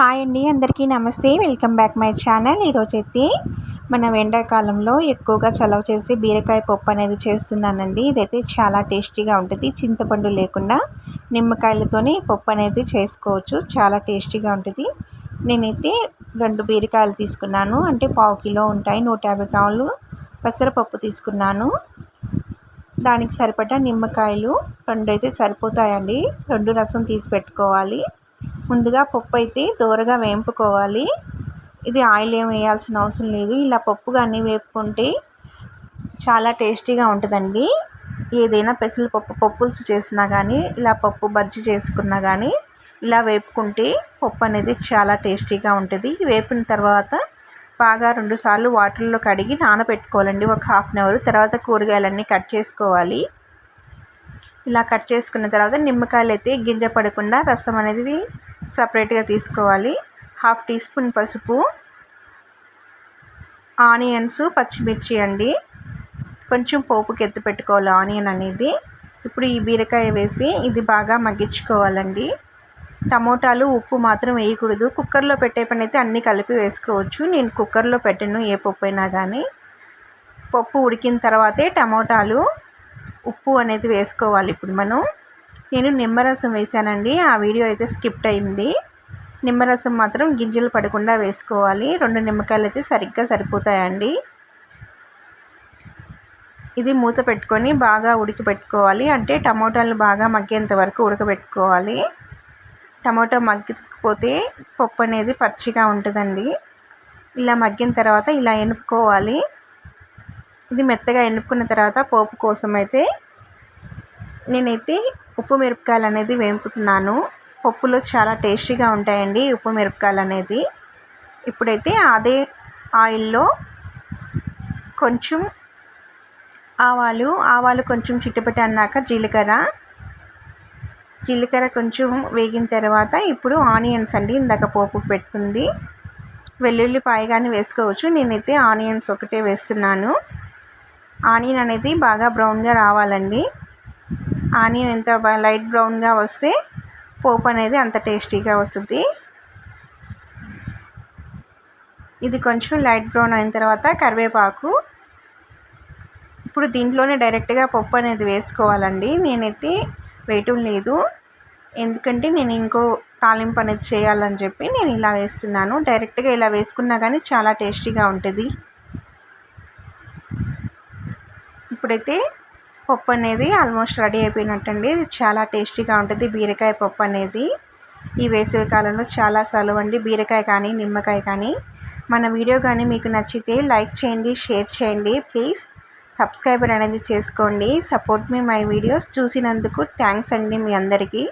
Hi అండి అందరికీ నమస్తే. Welcome back my channel. ఈరోజు అయితే మన ఎండాకాలంలో ఎక్కువగా చలవ చేసి బీరకాయ పప్పు అనేది చేస్తున్నానండి. ఇదైతే చాలా టేస్టీగా ఉంటుంది. చింతపండు లేకుండా నిమ్మకాయలతోని పప్పు అనేది చేసుకోవచ్చు. చాలా టేస్టీగా ఉంటుంది. నేనైతే రెండు బీరకాయలు తీసుకున్నాను. అంటే పావు కిలో ఉంటాయి. నూట యాభై గ్రాములు పెసరపప్పు తీసుకున్నాను. దానికి సరిపడా నిమ్మకాయలు రెండు అయితే సరిపోతాయండి. రెండు రసం తీసి పెట్టుకోవాలి. ముందుగా పప్పు అయితే దూరగా వేంపుకోవాలి. ఇది ఆయిల్ ఏం వేయాల్సిన అవసరం లేదు. ఇలా పప్పు కానీ వేపుకుంటే చాలా టేస్టీగా ఉంటుందండి. ఏదైనా పెసరపప్పు పప్పులుసు చేసినా కానీ ఇలా పప్పు బజ్జి చేసుకున్నా కానీ ఇలా వేపుకుంటే పప్పు అనేది చాలా టేస్టీగా ఉంటుంది. వేపిన తర్వాత బాగా రెండుసార్లు వాటర్లో కడిగి నానబెట్టుకోవాలండి. ఒక హాఫ్ అన్ అవర్. తర్వాత కూరగాయలన్నీ కట్ చేసుకోవాలి. ఇలా కట్ చేసుకున్న తర్వాత నిమ్మకాయలు అయితే గింజ పడకుండా రసం అనేది సపరేట్గా తీసుకోవాలి. హాఫ్ టీ స్పూన్ పసుపు ఆనియన్స్ పచ్చిమిర్చి అండి. కొంచెం పోపుకి ఎత్తి పెట్టుకోవాలి ఆనియన్ అనేది. ఇప్పుడు ఈ బీరకాయ వేసి ఇది బాగా మగ్గించుకోవాలండి. టమోటాలు ఉప్పు మాత్రం వేయకూడదు. కుక్కర్లో పెట్టే పని అయితే అన్నీ కలిపి వేసుకోవచ్చు. నేను కుక్కర్లో పెట్టాను ఏ పప్పు అయినా కానీ పప్పు ఉడికిన తర్వాతే టమోటాలు ఉప్పు అనేది వేసుకోవాలి. ఇప్పుడు మనం నేను నిమ్మరసం వేసానండి. ఆ వీడియో అయితే స్కిప్ట్ అయింది. నిమ్మరసం మాత్రం గింజలు పడకుండా వేసుకోవాలి. రెండు నిమ్మకాయలు అయితే సరిగ్గా సరిపోతాయండి. ఇది మూత పెట్టుకొని బాగా ఉడికిపెట్టుకోవాలి. అంటే టమోటాలు బాగా మగ్గేంత వరకు ఉడకబెట్టుకోవాలి. టమోటా మగ్గిపోతే పప్పు అనేది పచ్చిగా ఉంటుందండి. ఇలా మగ్గిన తర్వాత ఇలా ఎనుపుకోవాలి. ఇది మెత్తగా ఎండుకున్న తర్వాత పోపు కోసం అయితే నేనైతే ఉప్పు మిరపకాయలు అనేది వేపుతున్నాను. పప్పులో చాలా టేస్టీగా ఉంటాయండి ఉప్పు మిరపకాయలు అనేది. ఇప్పుడైతే అదే ఆయిల్లో కొంచెం ఆవాలు ఆవాలు కొంచెం చిట్టుపెట్టి అన్నాక జీలకర్ర. జీలకర్ర కొంచెం వేగిన తర్వాత ఇప్పుడు ఆనియన్స్ అండి ఇందాక పోపు పెట్టుకుంది. వెల్లుల్లిపాయ కానీ వేసుకోవచ్చు. నేనైతే ఆనియన్స్ ఒకటే వేస్తున్నాను. ఆనియన్ అనేది బాగా బ్రౌన్గా రావాలండి. ఆనియన్ ఎంత లైట్ బ్రౌన్గా వస్తే పోపు అనేది అంత టేస్టీగా వస్తుంది. ఇది కొంచెం లైట్ బ్రౌన్ అయిన తర్వాత కరివేపాకు. ఇప్పుడు దీంట్లోనే డైరెక్ట్గా పప్పు అనేది వేసుకోవాలండి. నేనైతే వేయటం లేదు. ఎందుకంటే నేను ఇంకో తాలింపు అనేది చేయాలని చెప్పి నేను ఇలా వేస్తున్నాను. డైరెక్ట్గా ఇలా వేసుకున్నా కానీ చాలా టేస్టీగా ఉంటుంది. ఇప్పుడైతే పప్పు అనేది ఆల్మోస్ట్ రెడీ అయిపోయినట్టండి. ఇది చాలా టేస్టీగా ఉంటుంది. బీరకాయ పప్పు అనేది ఈ వేసవి కాలంలో చాలా సలవండి. అండి బీరకాయ కానీ నిమ్మకాయ కానీ. మన వీడియో కానీ మీకు నచ్చితే లైక్ చేయండి షేర్ చేయండి. ప్లీజ్ సబ్స్క్రైబర్ అనేది చేసుకోండి. సపోర్ట్ మీ మై వీడియోస్ చూసినందుకు థ్యాంక్స్ అండి మీ అందరికీ.